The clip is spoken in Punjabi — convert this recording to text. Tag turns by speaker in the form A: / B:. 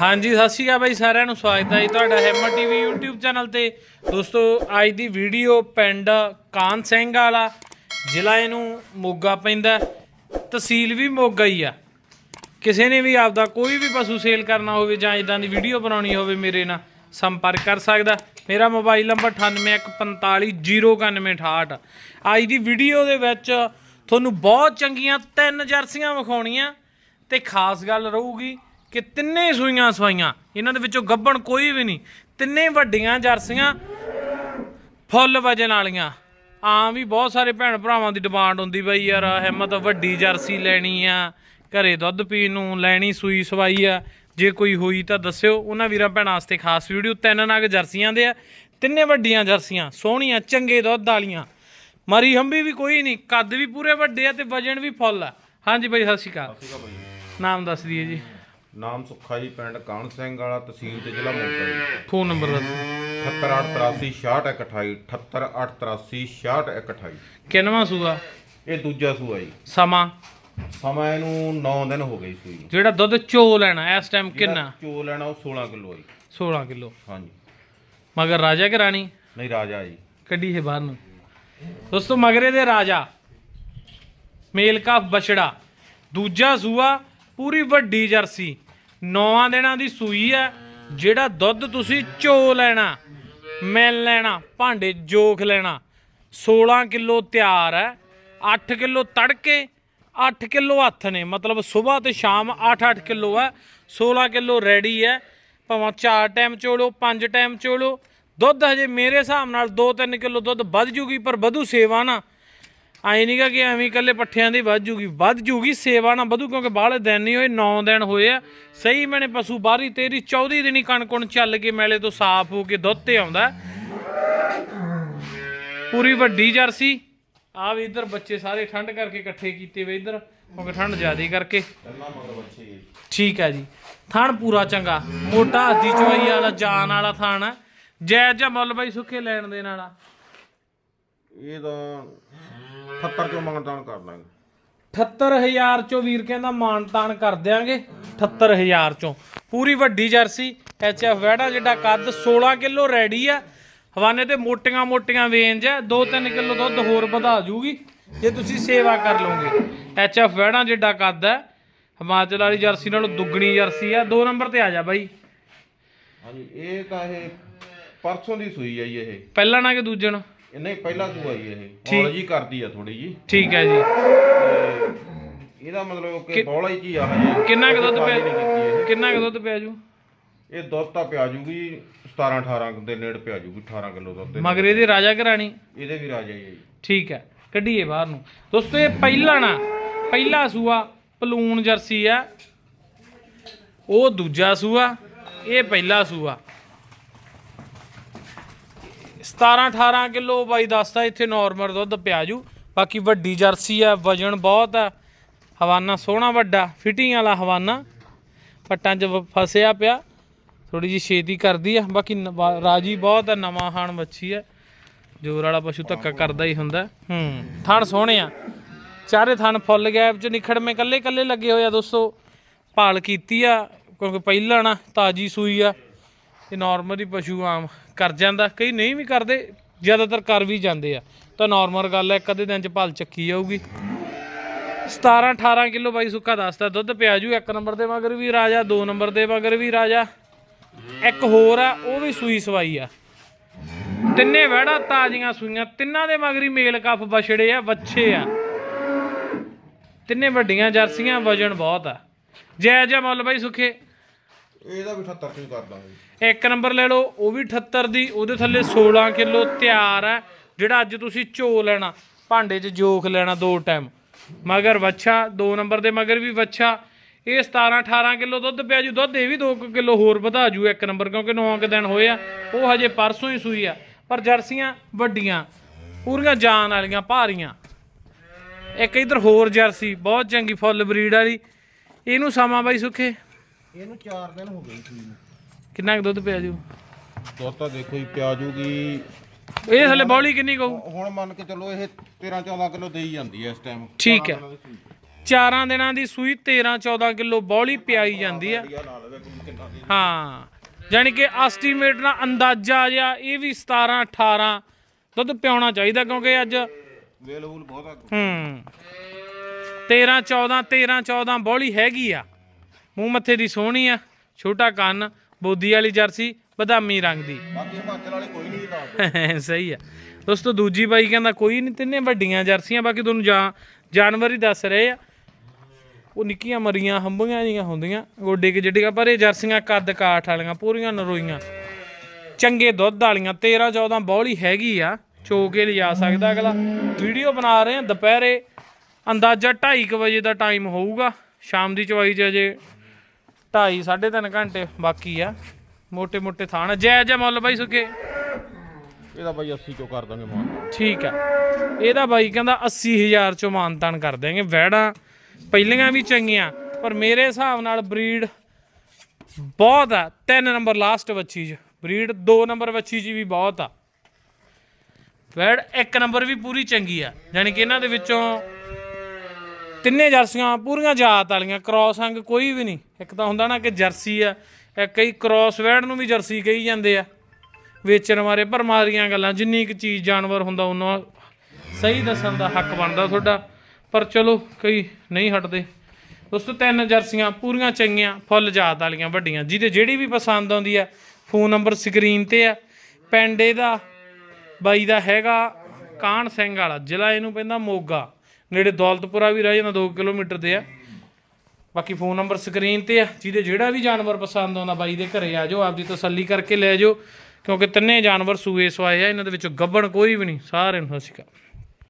A: ਹਾਂਜੀ, ਸਤਿ ਸ਼੍ਰੀ ਅਕਾਲ ਬਾਈ ਸਾਰਿਆਂ ਨੂੰ। ਸਵਾਗਤ ਹੈ ਜੀ ਤੁਹਾਡਾ ਹੈਮਰ ਟੀਵੀ YouTube ਚੈਨਲ ਤੇ। ਦੋਸਤੋ, ਅੱਜ ਦੀ ਵੀਡੀਓ ਪਿੰਡ ਕਾਨ ਸਿੰਘ ਵਾਲਾ, ਜ਼ਿਲ੍ਹਾ ਇਹਨੂੰ ਮੋਗਾ ਪੈਂਦਾ ਤਹਿਸੀਲ ਵੀ ਮੋਗਾ ਹੀ ਆ। ਕਿਸੇ ਨੇ ਵੀ ਆਪਦਾ ਕੋਈ ਵੀ ਪਸ਼ੂ ਸੇਲ ਕਰਨਾ ਹੋਵੇ ਜਾਂ ਇਦਾਂ ਦੀ ਵੀਡੀਓ ਬਣਾਉਣੀ ਹੋਵੇ ਮੇਰੇ ਨਾਲ ਸੰਪਰਕ ਕਰ ਸਕਦਾ ਮੇਰਾ ਮੋਬਾਈਲ ਨੰਬਰ 9815409168 ਅੱਜ ਦੀ ਵੀਡੀਓ ਦੇ ਵਿੱਚ ਤੁਹਾਨੂੰ ਬਹੁਤ ਚੰਗੀਆਂ ਤਿੰਨ ਜਰਸੀਆਂ ਵਿਖਾਉਣੀਆਂ ਤੇ ਖਾਸ ਗੱਲ ਰਹੂਗੀ ਕਿ ਤਿੰਨੇ ਸੂਈਆਂ ਸਵਾਈਆਂ। ਇਹਨਾਂ ਦੇ ਵਿੱਚੋਂ ਗੱਬਣ ਕੋਈ ਵੀ ਨਹੀਂ। ਤਿੰਨੇ ਵੱਡੀਆਂ ਜਰਸੀਆਂ ਫੁੱਲ ਵਜਨ ਵਾਲੀਆਂ। ਆਮ ਵੀ ਬਹੁਤ ਸਾਰੇ ਭੈਣ ਭਰਾਵਾਂ ਦੀ ਡਿਮਾਂਡ ਹੁੰਦੀ ਬਈ ਯਾਰ ਹਿੰਮਤ ਵੱਡੀ ਜਰਸੀ ਲੈਣੀ ਆ। ਘਰੇ ਦੁੱਧ ਪੀਣ ਨੂੰ ਲੈਣੀ ਸੂਈ ਸਵਾਈ ਆ। ਜੇ ਕੋਈ ਹੋਈ ਤਾਂ ਦੱਸਿਓ। ਉਹਨਾਂ ਵੀਰਾਂ ਭੈਣਾਂ ਵਾਸਤੇ ਖਾਸ ਵੀਡੀਓ ਤਿੰਨ ਨਗ ਜਰਸੀਆਂ ਦੇ ਆ। ਤਿੰਨੇ ਵੱਡੀਆਂ ਜਰਸੀਆਂ ਸੋਹਣੀਆਂ ਚੰਗੇ ਦੁੱਧ ਵਾਲੀਆਂ। ਮਰੀ ਹੰਬੀ ਵੀ ਕੋਈ ਨਹੀਂ ਕੱਦ ਵੀ ਪੂਰੇ ਵੱਡੇ ਆ ਤੇ ਵਜਨ ਵੀ ਫੁੱਲ ਆ। ਹਾਂਜੀ ਬਈ ਸਤਿ ਸ਼੍ਰੀ ਅਕਾਲ। ਨਾਮ ਦੱਸ ਦਈਏ ਜੀ।
B: ਨਾਮ ਸੁੱਖਾ ਜੀ ਪਿੰਡ ਕਾਨ ਸਿੰਘ ਵਾਲਾ ਤਹਿਸੀਲ ਤੇ ਜ਼ਿਲ੍ਹਾ ਮੋਗਾ ਜੀ।
A: ਫੋਨ ਨੰਬਰ ਦੱਸ
B: 7883 68128 7883
A: ਕਿੰਨਵਾਂ ਸੂਆ?
B: ਇਹ ਦੂਜਾ ਸੂਆ ਜੀ।
A: ਸਮਾਂ?
B: ਸਮਾਂ ਇਹਨੂੰ 9 ਦਿਨ ਹੋ ਗਏ ਸੂਈ ਨੂੰ।
A: ਜਿਹੜਾ ਦੁੱਧ ਚੋ ਲੈਣਾ ਇਸ ਟਾਈਮ ਕਿੰਨਾ?
B: ਚੋ ਲੈਣਾ ਉਹ 16 ਕਿਲੋ ਜੀ।
A: 16 ਕਿਲੋ।
B: ਹਾਂਜੀ।
A: ਮਗਰ ਰਾਜਾ ਕਿ ਰਾਣੀ?
B: ਨਹੀਂ ਰਾਜਾ ਜੀ।
A: ਕੱਢੀ ਹੈ ਬਾਹਰ ਨੂੰ। ਦੋਸਤੋ ਮਗਰੇ ਦੇ ਰਾਜਾ। ਮੇਲ ਕਾ ਬਛੜਾ। ਦੂਜਾ ਸੂਆ ਪੂਰੀ ਵੱਡੀ ਜਰਸੀ। ਨੌਵਾਂ ਦਿਨਾਂ ਦੀ ਸੂਈ ਹੈ, ਜਿਹੜਾ ਦੁੱਧ ਤੁਸੀਂ ਚੋ ਲੈਣਾ, ਮਿਲ ਲੈਣਾ, ਭਾਂਡੇ ਜੋਖ ਲੈਣਾ। 16 ਕਿਲੋ ਤਿਆਰ ਹੈ 8 ਕਿਲੋ ਤੜਕੇ 8 ਕਿਲੋ ਹੱਥ ਨੇ। ਮਤਲਬ ਸਵੇਰ ਤੇ ਸ਼ਾਮ 8-8 ਕਿਲੋ ਹੈ 16 ਕਿਲੋ ਰੈਡੀ ਹੈ। ਭਾਵੇਂ ਚਾਰ ਟਾਈਮ ਚੋਲੋ, ਪੰਜ ਟਾਈਮ ਚੋਲੋ। ਦੁੱਧ ਹਜੇ ਮੇਰੇ ਹਿਸਾਬ ਨਾਲ 2-3 ਕਿਲੋ ਦੁੱਧ ਵੱਧ ਜੂਗੀ, ਪਰ ਵਧੂ ਸੇਵਾ ਨਾ। ਆਈ ਨਹੀਂਗਾ ਕਿ ਐਵੇਂ ਇਕੱਲੇ ਪੱਠਿਆਂ ਦੀ ਵੱਧ ਜੂਗੀ। ਵੱਧ ਜੂਗੀ, ਸੇਵਾ ਨਾ ਵਧੂ, ਕਿਉਂਕਿ ਬਾਹਲੇ ਦਿਨ ਨਹੀਂ ਹੋਏ 9 ਦਿਨ ਹੋਏ ਆ। ਸਹੀ ਮੈਨੇ ਪਸ਼ੂ ਬਾਹਰੀ, ਤੇਰੀ 14 ਦਿਨੀ ਕਣਕਣ ਚੱਲ ਕੇ ਮੈਲੇ ਤੋਂ ਸਾਫ਼ ਹੋ ਕੇ ਦੁੱਧ ਤੇ ਆਉਂਦਾ। ਪੂਰੀ ਵੱਡੀ ਜਰਸੀ ਆ ਵੀ ਇਧਰ ਬੱਚੇ ਸਾਰੇ ਠੰਡ ਕਰਕੇ ਇਕੱਠੇ ਕੀਤੇ ਵੇ ਇਧਰ, ਕਿਉਂਕਿ ਠੰਡ ਜ਼ਿਆਦਾ ਕਰਕੇ। ਠੀਕ ਹੈ ਜੀ। ਥਾਣ ਪੂਰਾ ਚੰਗਾ। ਮੋਟਾ ਹੱਦੀ ਚਵਾਈ ਵਾਲਾ, ਜਾਨ ਵਾਲਾ ਥਾਣ ਹੈ ਜੈ ਜੈ ਮੁੱਲ ਬਾਈ ਸੁੱਕੇ ਲੈਣ ਦੇ ਨਾਲ
B: ਇਹ ਤਾਂ 70 ਚੋਂ ਮੰਗਦਾਨ ਕਰ ਲਾਂਗੇ?
A: 78000 ਚੋਂ ਵੀਰ ਕਹਿੰਦਾ ਮਾਨ ਤਾਨ ਕਰ ਦਿਆਂਗੇ। 78000 ਚੋਂ। ਪੂਰੀ ਵੱਡੀ ਜਰਸੀ ਐਚਐਫ ਵੈੜਾ ਜਿਹੜਾ ਕੱਦ 16 ਕਿਲੋ ਰੈਡੀ ਆ। ਹਵਾਨੇ ਤੇ ਮੋਟੀਆਂ ਮੋਟੀਆਂ ਵੇਂਜ ਹੈ 2-3 ਕਿਲੋ ਦੁੱਧ ਹੋਰ ਵਧਾ ਜੂਗੀ। ਜੇ ਤੁਸੀਂ ਸੇਵਾ ਕਰ ਲਓਗੇ। ਐਚਐਫ ਵੈੜਾ ਜਿਹੜਾ ਕੱਦ ਹੈ ਹਿਮਾਚਲ ਵਾਲੀ ਜਰਸੀ ਨਾਲੋਂ ਦੁੱਗਣੀ ਜਰਸੀ ਆ। ਦੋ ਨੰਬਰ ਤੇ ਆ ਜਾ ਬਾਈ।
B: ਹਾਂਜੀ ਇਹ ਤਾਂ ਇਹ ਪਰਸੋਂ ਦੀ ਸੂਈ ਆ ਜੀ ਇਹ।
A: ਪਹਿਲਾ ਨਾ ਕਿ ਦੂਜਣ
B: ਇਹ ਨਹੀਂ ਪਹਿਲਾ ਸੂਆ ਇਹ। ਹੌਲ ਜੀ ਕਰਦੀ ਆ ਥੋੜੀ ਜੀ।
A: ਠੀਕ ਹੈ ਜੀ।
B: ਤੇ ਇਹਦਾ ਮਤਲਬ ਕਿ ਬੌਲਾ ਹੀ ਜੀ ਆ ਹਜੇ?
A: ਕਿੰਨਾ ਕੁ ਦੁੱਧ
B: ਇਹ।
A: ਕਿੰਨਾ ਕੁ ਦੁੱਧ ਪਿਆ ਜੂ?
B: ਇਹ ਦੁੱਧ ਤਾਂ ਪਿਆ ਜੂਗੀ 17 18 ਦੇ ਨੇੜੇ ਪਿਆ ਜੂਗੀ 18 ਕਿਲੋ ਦੁੱਧ ਦੇ
A: ਮਗਰ ਇਹਦੇ ਰਾਜਾ ਘਰਾਣੀ?
B: ਇਹਦੇ ਵੀ ਰਾਜਾ ਹੀ ਹੈ ਜੀ।
A: ਠੀਕ ਹੈ ਕੱਢੀਏ ਬਾਹਰ ਨੂੰ। ਦੋਸਤੋ ਇਹ ਪਹਿਲਾ ਨਾ ਪਹਿਲਾ ਸੂਆ ਪਲੂਨ ਜਰਸੀ ਆ ਉਹ ਦੂਜਾ ਸੂਆ ਇਹ ਪਹਿਲਾ ਸੂਆ। 17 18 ਕਿਲੋ ਬਾਈ ਦੱਸਦਾ ਇੱਥੇ ਨਾਰਮਲ ਦੁੱਧ ਪਿਆ ਜੂ। ਬਾਕੀ ਵੱਡੀ ਜਰਸੀ ਆ, ਵਜਨ ਬਹੁਤ ਆ। ਹਵਾਨਾ ਸੋਹਣਾ ਵੱਡਾ ਫਿਟਿੰਗ ਵਾਲਾ ਹਵਾਨਾ। ਪੱਟਾਂ 'ਚ ਵ- ਫਸਿਆ ਪਿਆ। ਥੋੜੀ ਜੀ ਛੇਤੀ ਕਰਦੀ ਆ। ਬਾਕੀ ਰਾਜੀ ਬਹੁਤ ਆ, ਨਵਾਂ ਹਾਣ ਮੱਛੀ ਆ। ਜੋਰ ਵਾਲਾ ਪਸ਼ੂ ਧੱਕਾ ਕਰਦਾ ਹੀ ਹੁੰਦਾ। ਹੂੰ, ਥਣ ਸੋਹਣੇ ਆ। ਚਾਰੇ ਥਣ ਫੁੱਲ ਗੈਪ ਚ ਨਿਖੜ ਨਿਖੜਵੇਂ ਕੱਲੇ ਕੱਲੇ ਲੱਗੇ ਹੋਏ ਆ ਦੋਸਤੋ। ਭਾਲ ਕੀਤੀ ਆ, ਕਿਉਂਕਿ ਪਹਿਲਾਂ ਨਾ ਤਾਜੀ ਸੂਈ ਆ। ਇਹ ਨਾਰਮਲ ਹੀ ਪਸ਼ੂ ਆਮ ਕਰ ਜਾਂਦਾ, ਕਈ ਨਹੀਂ ਵੀ ਕਰਦੇ, ਜ਼ਿਆਦਾਤਰ ਕਰ ਵੀ ਜਾਂਦੇ ਆ। ਤਾਂ ਨਾਰਮਲ ਗੱਲ ਹੈ ਇੱਕ ਅੱਧੇ ਦਿਨ ਚ ਭਲ ਚੱਕੀ ਜਾਊਗੀ। 17 18 ਕਿਲੋ ਬਾਈ ਸੁੱਕਾ ਦੱਸਦਾ ਦੁੱਧ ਪਿਆ ਜੂ ਇੱਕ ਨੰਬਰ ਦੇ ਮਗਰ ਵੀ ਰਾਜਾ, ਦੋ ਨੰਬਰ ਦੇ ਮਗਰ ਵੀ ਰਾਜਾ। ਇੱਕ ਹੋਰ ਆ, ਉਹ ਵੀ ਸੂਈ ਸਵਾਈ ਆ। ਤਿੰਨੇ ਵੜਾ ਤਾਜ਼ੀਆਂ ਸੂਈਆਂ, ਤਿੰਨਾਂ ਦੇ ਮਗਰੀ ਮੇਲ ਕੱਫ ਬਛੜੇ ਆ ਬੱਚੇ ਆ। ਤਿੰਨੇ ਵੱਡੀਆਂ ਜਰਸੀਆਂ, ਵਜਨ ਬਹੁਤ ਆ। ਜੈ ਜੈ ਮੁੱਲ ਬਾਈ ਸੁਖੇ।
B: ਇਹਦਾ ਵੀ 78 ਚੋਂ ਕਰ ਦਾਂਗੇ।
A: ਇੱਕ ਨੰਬਰ ਲੈ ਲਓ, ਉਹ ਵੀ 78 ਦੀ, ਉਹਦੇ ਥੱਲੇ 16 ਕਿਲੋ ਤਿਆਰ ਹੈ, ਜਿਹੜਾ ਅੱਜ ਤੁਸੀਂ ਝੋ ਲੈਣਾ, ਭਾਂਡੇ 'ਚ ਜੋਖ ਲੈਣਾ ਦੋ ਟਾਈਮ ਮਗਰ ਵੱਛਾ, ਦੋ ਨੰਬਰ ਦੇ ਮਗਰ ਵੀ ਵੱਛਾ। ਇਹ 17 18 ਕਿਲੋ ਦੁੱਧ ਪਿਆ ਜੂ, ਦੁੱਧ ਇਹ ਵੀ 2 ਕਿਲੋ ਹੋਰ ਵਧਾ ਜੂ ਇੱਕ ਨੰਬਰ, ਕਿਉਂਕਿ 9 ਕੁ ਦਿਨ ਹੋਏ ਆ, ਉਹ ਹਜੇ ਪਰਸੋਂ ਹੀ ਸੂਈ ਆ। ਪਰ ਜਰਸੀਆਂ ਵੱਡੀਆਂ, ਪੂਰੀਆਂ ਜਾਨ ਵਾਲੀਆਂ, ਭਾਰੀਆਂ। ਇੱਕ ਇਧਰ ਹੋਰ ਜਰਸੀ, ਬਹੁਤ ਚੰਗੀ ਫੁੱਲ ਬਰੀਡ ਵਾਲੀ। ਇਹਨੂੰ ਸਮਾਂ ਬਾਈ ਸੁੱਖੇ।
B: ਇਹਨੂੰ 4 ਦਿਨ ਹੋ ਗਏ ਨੂੰ
A: ਕਿੰਨਾ ਕੁ ਦੁੱਧ ਪਿਆ ਜੂ
B: ਦੁੱਧ ਤਾਂ ਦੇਖੋ ਜੀ ਪਿਆ ਜੂਗੀ।
A: ਇਹ ਥੱਲੇ ਬੌਲੀ ਕਿੰਨੀ ਕਹੂ
B: ਹੁਣ ਮੰਨ ਕੇ ਚੱਲੋ ਇਹ 13 14 ਕਿਲੋ ਦੇਈ ਜਾਂਦੀ ਹੈ ਇਸ ਟਾਈਮ
A: ਠੀਕ ਹੈ ਚਾਰਾਂ ਦਿਨਾਂ ਦੀ ਸੂਈ 13 14 ਕਿਲੋ ਬੌਲੀ ਪਿਆਈ ਜਾਂਦੀ ਆ ਹਾਂ ਯਾਨੀ ਕਿ ਐਸਟੀਮੇਟ ਨਾਲ ਅੰਦਾਜ਼ਾ ਜਿਹਾ ਇਹ ਵੀ 17 18 ਦੁੱਧ ਪਿਆਉਣਾ ਚਾਹੀਦਾ ਕਿਉਂਕਿ ਅੱਜ
B: ਵੇਲ ਵੂਲ ਬਹੁਤ ਆ।
A: ਹੂੰ 13 14 13 14 ਬੌਲੀ ਹੈਗੀ ਆ। ਮੂੰਹ ਮੱਥੇ ਦੀ ਸੋਹਣੀ ਆ ਛੋਟਾ ਕੰਨ ਬੋਦੀ ਵਾਲੀ ਜਰਸੀ ਬਦਾਮੀ ਰੰਗ ਦੀ।
B: ਬਾਕੀ ਹਿਮਾਚਲ ਵਾਲੇ ਕੋਈ ਨਹੀਂ ਦੱਸਦੇ
A: ਸਹੀ ਆ। ਦੋਸਤੋ ਦੂਜੀ ਬਾਈ ਕਹਿੰਦਾ ਕੋਈ ਨਹੀਂ ਤਿੰਨੇ ਵੱਡੀਆਂ ਜਰਸੀਆਂ ਬਾਕੀ ਤੁਹਾਨੂੰ ਜਾਂ ਜਾਨਵਰ ਹੀ ਦੱਸ ਰਹੇ ਆ। ਉਹ ਨਿੱਕੀਆਂ ਮਰੀਆਂ ਹੰਬੀਆਂ ਜੀਆਂ ਹੁੰਦੀਆਂ। ਗੋਡੇ ਕਿ ਜਿੱਡੀਆਂ ਪਰ ਇਹ ਜਰਸੀਆਂ ਕੱਦ ਕਾਠ ਵਾਲੀਆਂ ਪੂਰੀਆਂ ਨਰੋਈਆਂ। ਚੰਗੇ ਦੁੱਧ ਵਾਲੀਆਂ 13 14 ਬੌਲੀ ਹੈਗੀ ਆ ਚੋ ਕੇ ਲਿਜਾ ਸਕਦਾ ਅਗਲਾ। ਵੀਡੀਓ ਬਣਾ ਰਹੇ ਆ ਦੁਪਹਿਰੇ ਅੰਦਾਜ਼ਾ 2:30 ਵਜੇ ਦਾ ਟਾਈਮ ਹੋਊਗਾ। ਸ਼ਾਮ ਦੀ ਚਵਾਈ ਚ ਅਜੇ ਢਾਈ 3.5 ਘੰਟੇ ਬਾਕੀ ਆ। ਮੋਟੇ ਮੋਟੇ ਥਾਣ ਜੈ ਜੈ ਮੁੱਲ ਬਾਈ ਸੁਕੇ
B: ਇਹਦਾ ਬਾਈ 80 ਚੋਂ ਕਰ ਦਾਂਗੇ ਮਾਨ।
A: ਠੀਕ ਆ। ਇਹਦਾ ਬਾਈ ਕਹਿੰਦਾ 80000 ਚੋਂ ਮਾਨ ਮਾਨਤਾਨ ਕਰ ਦਾਂਗੇ ਵੈੜਾ ਪਹਿਲੀਆਂ ਵੀ ਚੰਗੀਆਂ ਪਰ ਮੇਰੇ ਹਿਸਾਬ ਨਾਲ ਬਰੀਡ ਬਹੁਤ ਆ। ਤਿੰਨ ਨੰਬਰ ਲਾਸਟ ਵੱਛੀ ਚ। ਬਰੀਡ ਦੋ ਨੰਬਰ ਵੱਛੀ ਜੀ ਵੀ ਬਹੁਤ ਆ। ਵੈੜ ਇੱਕ ਨੰਬਰ ਵੀ ਪੂਰੀ ਚੰਗੀ ਆ। ਯਾਨੀ ਕਿ ਇਹਨਾਂ ਦੇ ਵਿੱਚੋਂ ਤਿੰਨੇ ਜਰਸੀਆਂ, ਪੂਰੀਆਂ ਜਾਤ ਵਾਲੀਆਂ ਕ੍ਰਾਸ ਅੰਗ ਕੋਈ ਵੀ ਨਹੀਂ। ਇੱਕ ਤਾਂ ਹੁੰਦਾ ਨਾ ਕਿ ਜਰਸੀ ਆ ਕਈ ਕ੍ਰਾਸ ਵੈੜ ਨੂੰ ਵੀ ਜਰਸੀ ਕਹੀ ਜਾਂਦੇ ਆ। ਵੇਚਣ ਬਾਰੇ ਪਰ ਮਾਰੀਆਂ ਗੱਲਾਂ, ਜਿੰਨੀ ਕੁ ਚੀਜ਼ ਜਾਨਵਰ ਹੁੰਦਾ, ਉਹਨਾਂ ਸਹੀ ਦੱਸਣ ਦਾ ਹੱਕ ਬਣਦਾ ਤੁਹਾਡਾ। ਪਰ ਚਲੋ, ਕਈ ਨਹੀਂ ਹਟਦੇ। ਦੋਸਤੋ, ਤਿੰਨ ਜਰਸੀਆਂ, ਪੂਰੀਆਂ ਚੰਗੀਆਂ, ਫੁੱਲ ਜਾਤ ਵਾਲੀਆਂ, ਵੱਡੀਆਂ। ਜਿਹਦੇ ਜਿਹੜੀ ਵੀ ਪਸੰਦ ਆਉਂਦੀ ਆ, ਫੋਨ ਨੰਬਰ ਸਕਰੀਨ ਤੇ ਆ। ਪਿੰਡ ਇਹਦਾ, ਬਾਈ ਦਾ ਹੈਗਾ ਕਾਨ ਸਿੰਘ ਵਾਲਾ, ਜ਼ਿਲ੍ਹਾ ਇਹਨੂੰ ਪੈਂਦਾ ਮੋਗਾ। ਨੇੜੇ ਦੌਲਤਪੁਰਾ ਵੀ ਰਹਿ ਜਾਂਦਾ 2 ਕਿਲੋਮੀਟਰ ਤੇ ਆ। ਬਾਕੀ ਫੋਨ ਨੰਬਰ ਸਕਰੀਨ ਤੇ ਆ, ਜਿਹਦੇ ਜਿਹੜਾ ਵੀ ਜਾਨਵਰ ਪਸੰਦ ਆਉਂਦਾ, ਬਾਈ ਦੇ ਘਰੇ ਆ ਜਾਓ, ਆਪਦੀ ਤਸੱਲੀ ਕਰਕੇ ਲੈ ਜਾਓ, ਕਿਉਂਕਿ ਤਿੰਨੇ ਜਾਨਵਰ ਸੂਏ ਸਵਾਏ ਆ, ਇਹਨਾਂ ਦੇ ਵਿੱਚੋਂ ਗੱਬਣ ਕੋਈ ਵੀ ਨਹੀਂ, ਸਾਰਿਆਂ ਨੂੰ ਸਤਿ ਸ਼੍ਰੀ ਅਕਾਲ।